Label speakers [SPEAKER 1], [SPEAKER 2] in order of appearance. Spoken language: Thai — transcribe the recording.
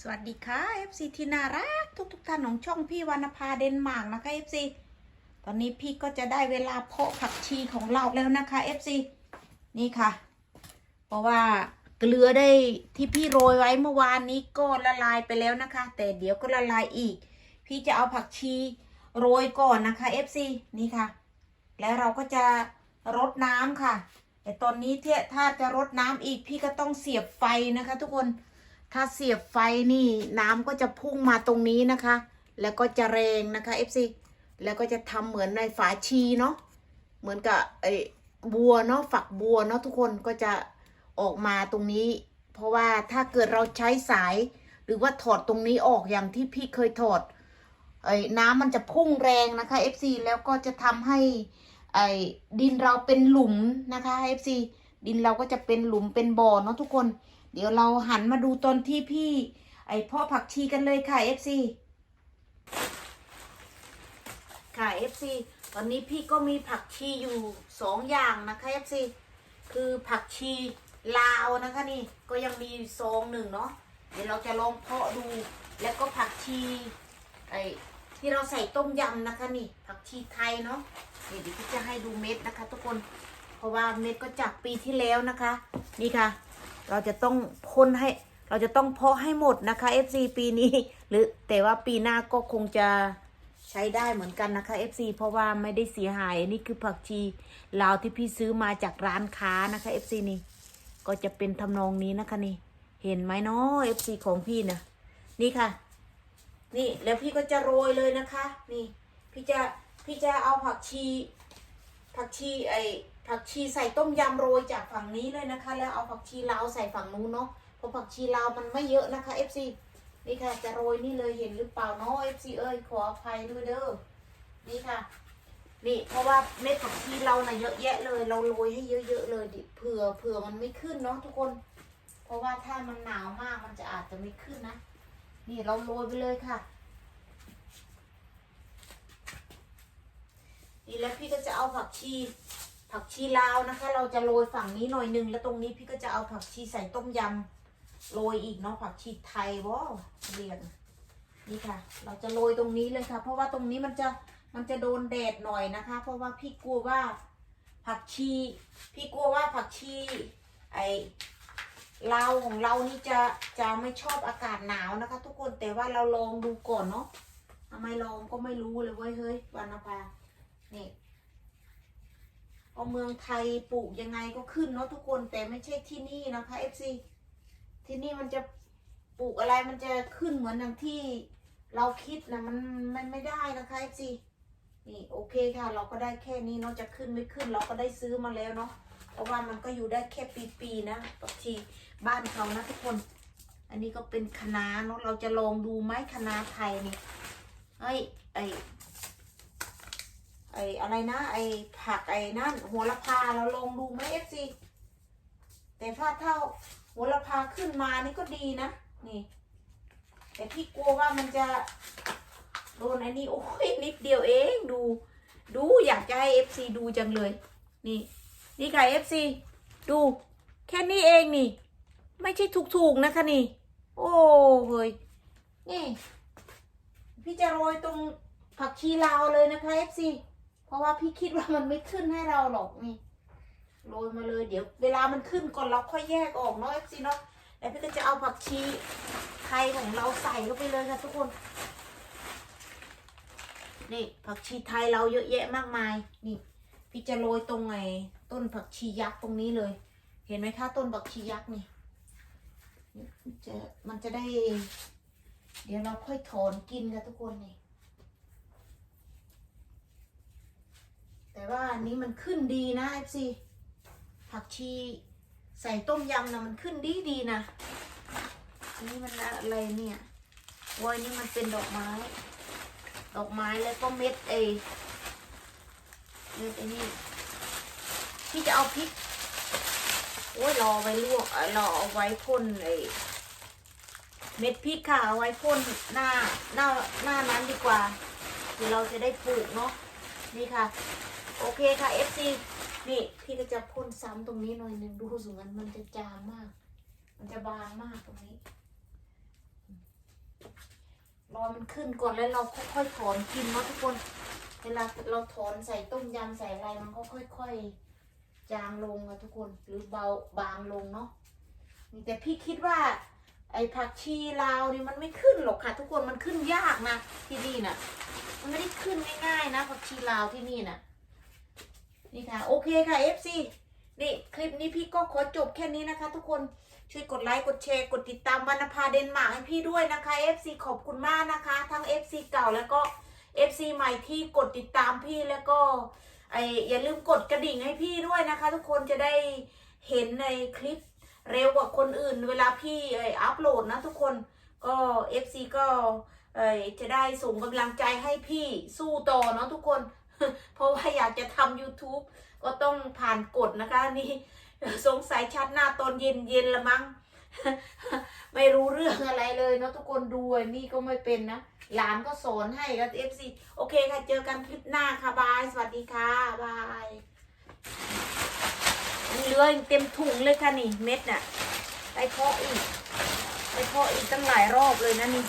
[SPEAKER 1] สวัสดีค่ะ FC ที่น่ารักทุกทุกๆท่านของช่องพี่วรรณภาเดนมาร์กนะคะ FC ตอนนี้พี่ก็จะได้เวลาเพาะผักชีของเราแล้วนะคะ FC นี่ค่ะ เพราะว่าเกลือได้ที่พี่โรยไว้เมื่อวานนี้ก็ละลายไปแล้วนะคะ แต่เดี๋ยวก็ละลายอีก พี่จะเอาผักชีโรยก่อนนะคะ FC นี่ค่ะ แล้วเราก็จะรดน้ำค่ะแต่ตอนนี้เทถ้าจะรดน้ำอีกพี่ก็ต้องเสียบไฟนะคะ ทุกคน ถ้าเสียบไฟนี่น้ำก็จะพุ่งมาตรงนี้นะคะ แล้วก็จะแรงนะคะ FC แล้วก็จะทำเหมือนในฝาชีเนาะ เหมือนกับไอ้บัวเนาะฝักบัวเนาะทุกคนก็จะออกมาตรงนี้ เพราะว่าถ้าเกิดเราใช้สาย หรือว่าถอดตรงนี้ออกอย่างที่พี่เคยถอดไอ้น้ำมันจะพุ่งแรงนะคะ FC แล้วก็จะทำให้ไอ้ดินเราเป็นหลุมนะคะ FC ดินเราก็จะเป็นหลุมเป็นบ่อเนาะทุกคน เดี๋ยวเราหันมาดูตอนที่พี่ ไอ้พ่อผักชีกันเลยค่ะ FC ค่ะ FC ตอนนี้พี่ก็มีผักชีอยู่สองอย่างนะคะ FC คือผักชีลาวนะคะนี่ก็ยังมีซองหนึ่งเนาะเดี๋ยวเราจะลองเพาะดู แล้วก็ผักชีไอ้ที่เราใส่ต้มยำนะคะนี่ ผักชีไทยเนาะเดี๋ยวพี่จะให้ดูเม็ดนะคะ ทุกคน เพราะว่าเม็ดก็จากปีที่แล้วนะคะ นี่ค่ะ เราจะต้องพ่นให้ เราจะต้องเพาะให้หมดนะคะ FC ปีนี้ หรือแต่ว่าปีหน้าก็คงจะใช้ได้เหมือนกันนะคะ FC เพราะว่าไม่ได้เสียหายนี่คือผักชีลาวที่พี่ซื้อมาจากร้านค้านะคะ FC นี่ ก็จะเป็นทำนองนี้นะคะนี่ เห็นไหมเนาะ FC ของพี่นะนี่ค่ะ นี่แล้วพี่ก็จะโรยเลยนะคะ นี่ พี่จะพี่จะเอาผักชีผักชีไอ ผักชีใส่ต้มยำโรยจากฝั่งนี้เลยนะคะ แล้วเอาผักชีลาวใส่ฝั่งนู้นเนาะเพราะผักชีลาวมันไม่เยอะนะคะ FC นี่ค่ะจะโรยนี่เลยเห็นหรือเปล่าเนาะ FC เอ้ยขออภัยด้วยเด้อนี่ค่ะ นี่เพราะว่าเม็ดผักชีเราน่ะเยอะแยะเลย เราโรยให้เยอะๆเลยดิเผื่อเผื่อมันไม่ขึ้นเนาะทุกคน เพราะว่าถ้ามันหนาวมากมันจะอาจจะไม่ขึ้นนะ นี่เราโรยไปเลยค่ะนี่แล้วพี่ก็จะเอาผักชี ผักชีลาวนะคะ เราจะโรยฝั่งนี้หน่อยหนึงแล้วตรงนี้พี่ก็จะเอาผักชีใส่ต้มยำโรยอีกเนาะผักชีไทยว้าเรียนนี่ค่ะ เราจะโรยตรงนี้เลยค่ะ เพราะว่าตรงนี้มันจะมันจะโดนแดดหน่อยนะคะ เพราะว่าพี่กลัวว่าผักชี พี่กลัวว่าผักชี ไอเราวของเรานี่จะจะไม่ชอบอากาศหนาวนะคะ ทุกคนแต่ว่าเราลองดูก่อนเนาะทำไมลองก็ไม่รู้เลยเว้ยเฮ้ยวรรณภานี่ เอาเมืองไทยปลูกยังไงก็ขึ้นเนาะทุกคนแต่ไม่ใช่ที่นี่นะคะ FC ที่นี่มันจะปลูกอะไรมันจะขึ้นเหมือนอย่างที่เราคิดนะมันมันไม่ได้นะคะ FC นี่โอเคค่ะ เราก็ได้แค่นี้เนาะจะขึ้นไม่ขึ้น เราก็ได้ซื้อมาแล้วเนาะเพราะว่ามันก็อยู่ได้แค่ปีๆนะปักชีบ้านเขานะทุกคน อันนี้ก็เป็นคะน้าเนาะเราจะลองดูไหมคะน้าไทยนี่เฮ้ยไอ ไอ้อะไรนะไอผักไอนั่นโหัวละพาเราลองดูไหมเอฟซีแต่ถ้าเท่าโหัวละพาขึ้นมานี่ก็ดีนะนี่ แต่พี่กลัวว่ามันจะโดนไอ้นี่โอ้ยนิดเดียวเองดู ดูอยากจะให้เอฟซีดูจังเลย นี่ นี่ค่ะเอฟซีดูแค่นี้เองนี่ ไม่ใช่ถูกๆนะคะนี่ โอ้เฮ้ยนี่ พี่จะโรยตรงผักชีลาวเลยนะคะเอฟซี เพราะว่าพี่คิดว่ามันไม่ขึ้นให้เราหรอกนี่โรยมาเลยเดี๋ยวเวลามันขึ้นก่อนเราค่อยแยกออกเนาะเอฟซีเนาะแล้วพี่ก็จะเอาผักชีไทยของเราใส่เข้าไปเลยค่ะทุกคน นี่ผักชีไทยเราเยอะแยะมากมาย นี่ พี่จะโรยตรงไงต้นผักชียักษ์ตรงนี้เลย เห็นไหมคะต้นผักชียักษ์นี่จะมันจะได้ เดี๋ยวเราค่อยถอนกินค่ะทุกคนนี่ แต่ว่า อันนี้มันขึ้นดีนะเอฟซีผักชีใส่ต้มยำนะมันขึ้นดีดีนะอันนี้มันอะไรเนี่ยโว้ยนี่มันเป็นดอกไม้ ดอกไม้แล้วก็เม็ดเอเม็ดไอ้นี่พี่จะเอาพริกโอ้ยรอไว้ลวกรอเอาไว้พ่นไอเม็ดพริกค่ะเอาไว้พ่นหน้าหน้าหน้านั้นดีกว่าเดี๋ยวเราจะได้ปลูกเนาะนี่ค่ะ โอเคค่ะ FC นี่พี่ก็จะพ่นซ้ำตรงนี้หน่อยหนึ่งดูสูงมันมันจะจางมาก มันจะบางมากตรงนี้ รอมันขึ้นก่อนแล้วเราค่อยๆถอนกินเนาะทุกคน เวลาเราถอนใส่ต้มยำใส่อะไรมันก็ค่อย ๆ จางลงอะทุกคน หรือเบาบางลงเนาะแต่พี่คิดว่า ไอ้ผักชีลาวนี่มันไม่ขึ้นหรอกค่ะ ทุกคนมันขึ้นยากนะที่นี่น่ะ มันไม่ได้ขึ้นง่ายๆนะผักชีลาวที่นี่น่ะ นี่ค่ะ โอเคค่ะ FC นี่คลิปนี้พี่ก็ขอจบแค่นี้นะคะ ทุกคนช่วยกดไลค์กดแชร์กดติดตามวรรณภาเดนมาร์กให้พี่ด้วยนะคะ FC ขอบคุณมากนะคะ ทั้ง FC เก่าแล้วก็ FC ใหม่ที่กดติดตามพี่แล้วก็ไออย่าลืมกดกระดิ่งให้พี่ด้วยนะคะ ทุกคนจะได้เห็นในคลิปเร็วกว่าคนอื่น เวลาพี่ไออัพโหลดนะทุกคนก็ FC ก็เออจะได้ส่งกำลังใจให้พี่สู้ต่อเนาะทุกคน เพราะว่าอยากจะทำ YouTube ก็ต้องผ่านกฎนะคะนี่สงสัยชัดหน้าตอนเย็นเย็นละมั้ง ไม่รู้เรื่องอะไรเลยเนาะทุกคนดูนี่ก็ไม่เป็นนะ หลานก็สอนให้กับเอฟซีโอเคค่ะ เจอกันคลิปหน้าค่ะ บาย สวัสดีค่ะ บายยังเหลืออีกเต็มถุงเลยค่ะนี่เม็ดน่ะไปเพาะอีกไปเพาะอีกตั้งหลายรอบเลยนะนี่